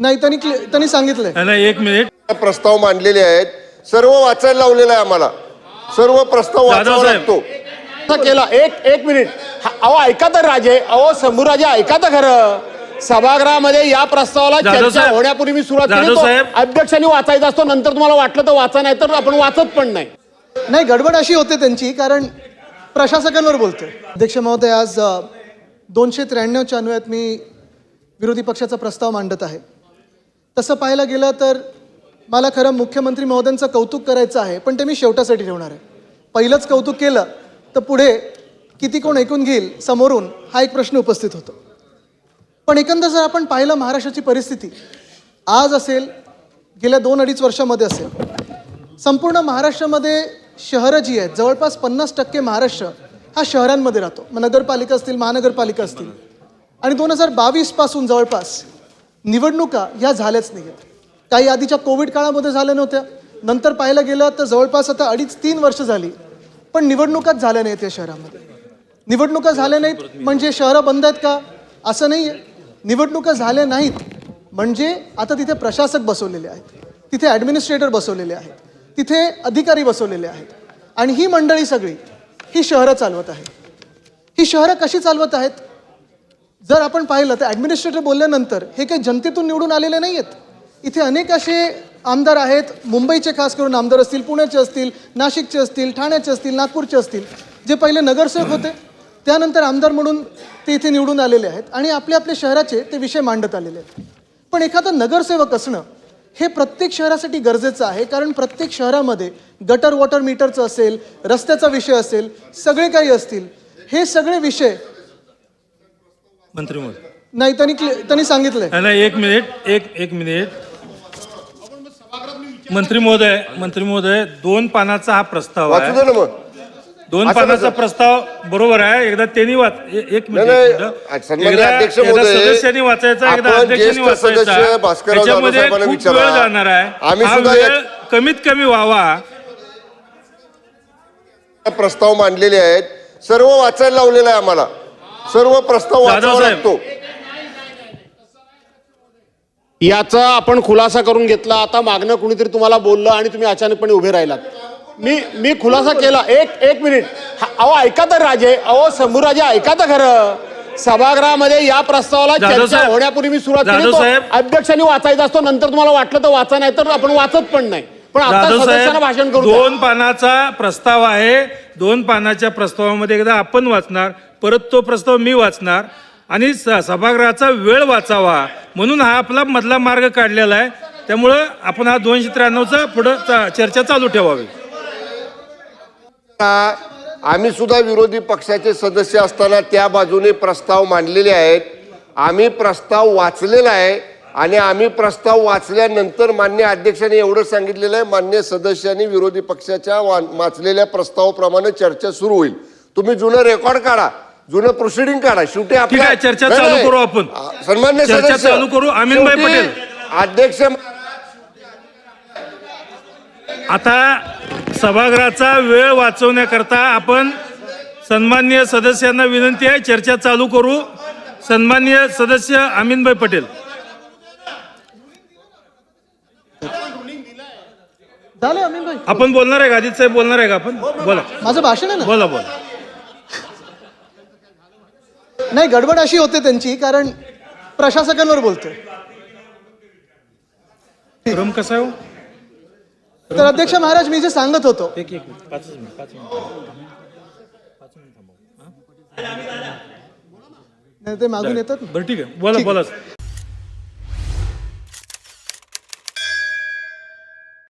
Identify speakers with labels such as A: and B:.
A: नाही त्यांनी क्लि- त्यांनी सांगितलंय.
B: नाही, एक मिनिट
C: प्रस्ताव मांडलेले आहेत. सर्व वाचायला लावलेलं आहे आम्हाला. सर्व प्रस्ताव वाचावा. लागतो.
D: असं केला. एक एक मिनिट हा- अहो ऐका तर राजे. अहो शंभूराजे ऐका तर खरं. सभागृहामध्ये या प्रस्तावाला
B: जाधव
D: चर्चा
B: साहेब.
D: होण्यापूर्वी मी सुरुवात केली.
B: जाधव
D: तो
B: साहेब.
D: अध्यक्षांनी वाचायचा असतो. नंतर तुम्हाला वाटलं तर वाचा नाही तर आपण वाचत पण नाही.
A: नाही गडबड अशी होते त्यांची कारण प्रशासकांवर बोलतोय. अध्यक्ष महोदय आज दोनशे त्र्याण्णवच्या अन्वयात मी विरोधी पक्षाचा प्रस्ताव मांडत आहे. तसं पाहायला गेलं तर मला खरं मुख्यमंत्री महोदयांचं कौतुक करायचं आहे पण ते मी शेवटासाठी ठेवणार आहे. पहिलंच कौतुक केलं तर पुढे किती कोण ऐकून घेईल समोरून हा एक प्रश्न उपस्थित होतो. पण एकंदर जर आपण पाहिलं महाराष्ट्राची परिस्थिती आज असेल गेल्या दोन अडीच वर्षामध्ये असेल संपूर्ण महाराष्ट्रामध्ये शहरं जी आहेत जवळपास पन्नास टक्के महाराष्ट्र हा शहरांमध्ये राहतो. मग नगरपालिका असतील महानगरपालिका असतील. आणि दोन हजार बावीसपासून जवळपास निवडणुका ह्या झाल्याच नाही आहेत काही आधीच्या कोविड काळामध्ये झाल्या नव्हत्या. नंतर पाहायला गेलं तर जवळपास आता अडीच तीन वर्ष झाली. पण निवडणुकाच झाल्या नाहीत या शहरामध्ये. निवडणुका झाल्या नाहीत म्हणजे शहरं बंद आहेत का? असं नाही आहे निवडणुका झाल्या नाहीत म्हणजे आता तिथे प्रशासक बसवलेले आहेत. तिथे ॲडमिनिस्ट्रेटर बसवलेले आहेत. तिथे अधिकारी बसवलेले आहेत. आणि ही मंडळी सगळी ही शहरं चालवत आहेत. ही शहरं कशी चालवत आहेत? जर आपण पाहिलं तर ॲडमिनिस्ट्रेटर बोलल्यानंतर हे काही जनतेतून निवडून आलेले नाही आहेत इथे अनेक असे आमदार आहेत मुंबईचे खास करून आमदार असतील पुण्याचे असतील नाशिकचे असतील ठाण्याचे असतील नागपूरचे असतील जे पहिले नगरसेवक होते. त्यानंतर आमदार म्हणून ते इथे निवडून आलेले आहेत आणि आपल्या आपल्या शहराचे ते विषय मांडत आलेले आहेत. पण एखादा नगरसेवक असणं हे प्रत्येक शहरासाठी गरजेचं आहे कारण प्रत्येक शहरामध्ये गटर वॉटर मीटरचं असेल रस्त्याचा विषय असेल सगळे काही असतील हे सगळे विषय
B: मंत्री महोदय
A: नाही त्यांनी क्लि- त्यांनी सांगितलंय.
B: नाही, नाही एक मिनिट एक एक मिनिट मंत्री महोदय मंत्री महोदय दोन पानाचा हा प्रस्ताव
C: वाचू दे
B: आहे
C: ना मग.
B: दोन
C: असं
B: पानाचा
C: कसं?
B: प्रस्ताव बरोबर आहे. एकदा त्यांनी वाच ए- एक मिनिट
C: नाही,
B: एक
C: नाही,
B: मिनिट.
C: सन्माननीय
B: एकदा-
C: अध्यक्ष
B: एकदा
C: महोदय,
B: सदस्यांनी वाचायचा एकदा
C: आपण
B: अध्यक्षांनी
C: ज्येष्ठ सदस्य
B: वाचायचा
C: भास्करराव
B: त्याच्यामध्ये खूप
C: विचारा.
B: वेळ जाणार आहे.
C: आम्ही
B: हा
C: सुद्धा
B: वेळ कमीत कमी व्हावा.
C: प्रस्ताव मांडलेले आहेत. सर्व वाचायला लावलेलं आहे आम्हाला. सर्व प्रस्ताव वाचावा. लागतो.
D: याचा आपण खुलासा करून घेतला. आता मागणं कुणीतरी तुम्हाला बोललं आणि तुम्ही अचानकपणे उभे राहिलात. मी मी खुलासा केला. एक एक मिनिट. अहो ऐका तर राजे. अहो शंभूराजे ऐका तर खरं. सभागृहामध्ये या प्रस्तावाला चर्चा. होण्यापूर्वी मी सुरुवात केली. अध्यक्षांनी वाचायचा असतो. नंतर तुम्हाला वाटलं तर वाचा नाही तर आपण वाचत पण नाही. पण आता
B: जाधव
D: सदस्यांना भाषण करू.
B: दोन पानाचा प्रस्ताव आहे. दोन पानाच्या प्रस्तावामध्ये एकदा आपण वाचणार. परत तो प्रस्ताव मी वाचणार आणि स- सभागृहाचा वेळ वाचावा म्हणून हा आपला मधला मार्ग काढलेला आहे. त्यामुळं आपण हा दोनशे त्र्याण्णवचा पुढं चा- चर्चा चालू ठेवावी.
C: आम्ही सुद्धा विरोधी पक्षाचे सदस्य असताना त्या बाजूने प्रस्ताव मांडलेले आहेत. आम्ही प्रस्ताव वाचलेला आहे आणि आम्ही प्रस्ताव वाचल्यानंतर मान्य अध्यक्षांनी एवढं सांगितलेलं आहे मान्य सदस्यांनी विरोधी पक्षाच्या वाचलेल्या प्रस्तावाप्रमाणे चर्चा सुरू होईल. तुम्ही जुनं रेकॉर्ड काढा. जुनं प्रोसिडिंग काढा. शेवटी आपल्या-
B: आहे, चर्चा
C: नाही,
B: चालू
C: नाही.
B: करू आपण.
C: आ, सन्मान्य
B: चर्चा
C: सदस्य.
B: चालू करू. अमीनभाई
C: शेवटी
B: पटेल.
C: अध्यक्ष
B: आता सभागृहाचा वेळ वाचवण्याकरता आपण सन्मान्य सदस्यांना विनंती आहे चर्चा चालू करू. सन्मान्य सदस्य अमीनभाई पटेल.
A: झालं अमीन भाई
B: आपण बोलणार आहे का? आदित्य साहेब बोलणार आहे का आपण? बोला.
A: माझं भाषण आहे ना?
B: बोला बोला.
A: नाही गडबड अशी होते त्यांची कारण प्रशासकांवर बोलतोय.
B: क्रम कसा आहे हो?
A: तर अध्यक्ष महाराज मी जे सांगत होतो.
B: एक एक मिनिट पाचच मिनिट पाच मिनिट.
A: नाही, ते मागून येतात ना.
B: बरं ठीक आहे. बोला बोला.